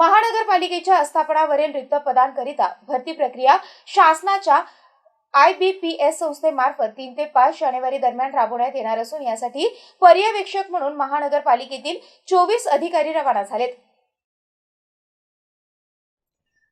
महानगरपालिकेच्या आस्थापनावरील रिक्त पदांकरिता भरती प्रक्रिया शासनाच्या आय बी पी एस संस्थेमार्फत तीन ते पाच जानेवारी दरम्यान राबवण्यात येणार असून यासाठी पर्यवेक्षक म्हणून महानगरपालिकेतील चोवीस अधिकारी रवाना झालेत.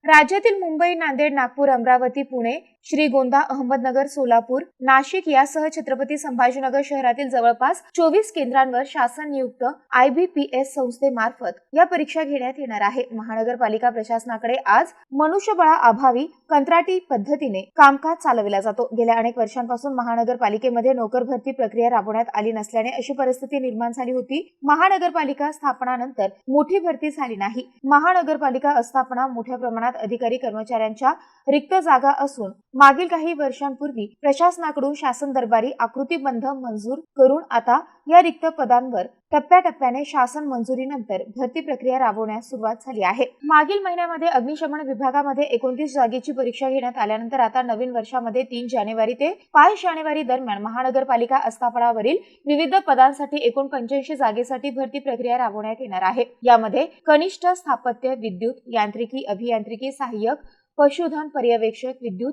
राज्यातील मुंबई नांदेड नागपूर अमरावती पुणे श्रीगोंदा अहमदनगर सोलापूर नाशिक यासह छत्रपती संभाजीनगर शहरातील जवळपास चोवीस केंद्रांवर शासन नियुक्त आय बी पी एस संस्थेमार्फत या परीक्षा घेण्यात येणार आहे. महानगरपालिका प्रशासनाकडे आज मनुष्यबळाअभावी कंत्राटी पद्धतीने कामकाज चालविला जातो. गेल्या अनेक वर्षांपासून महानगरपालिकेमध्ये नोकर भरती प्रक्रिया राबवण्यात आली नसल्याने अशी परिस्थिती निर्माण झाली होती. महानगरपालिका स्थापनानंतर मोठी भरती झाली नाही. महानगरपालिका आस्थापना मोठ्या प्रमाणात अधिकारी कर्मचाऱ्यांच्या रिक्त जागा असून मागील काही वर्षांपूर्वी प्रशासनाकडून शासन दरबारी आकृतीबंध मंजूर करून आता या रिक्त पदांवर टप्प्याटप्प्याने शासन मंजुरीनंतर भरती प्रक्रिया राबवण्यास सुरुवात झाली आहे. मागील महिन्यामध्ये अग्निशमन विभागामध्ये एकोणतीस जागेची परीक्षा घेण्यात आल्यानंतर आता नवीन वर्षामध्ये तीन जानेवारी ते पाच जानेवारी दरम्यान महानगरपालिका आस्थापनावरील विविध पदांसाठी एकूण पंच्याऐंशी जागेसाठी भरती प्रक्रिया राबवण्यात येणार आहे. यामध्ये कनिष्ठ स्थापत्य विद्युत यांत्रिकी अभियांत्रिकी सहाय्यक पशुधन पर्यवेक्षक विद्युत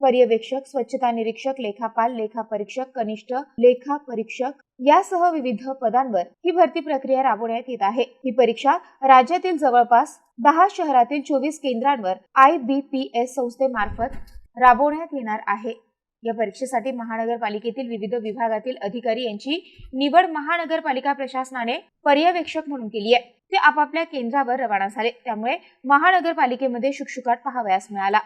पर्यवेक्षक स्वच्छता निरीक्षक लेखापाल लेखा परीक्षक कनिष्ठ लेखा परीक्षक यासह विविध पदांवर ही भरती प्रक्रिया राबवण्यात येत आहे. ही परीक्षा राज्यातील जवळपास दहा शहरातील चोवीस केंद्रांवर आय बी पी एस संस्थेमार्फत राबवण्यात येणार आहे. या परीक्षेसाठी महानगरपालिकेतील विविध विभागातील अधिकारी यांची निवड महानगरपालिका प्रशासनाने पर्यवेक्षक म्हणून केली आहे. ते आपापल्या केंद्रावर रवाना झाले. त्यामुळे महानगरपालिकेमध्ये शुकशुकाट पाहावयास मिळाला.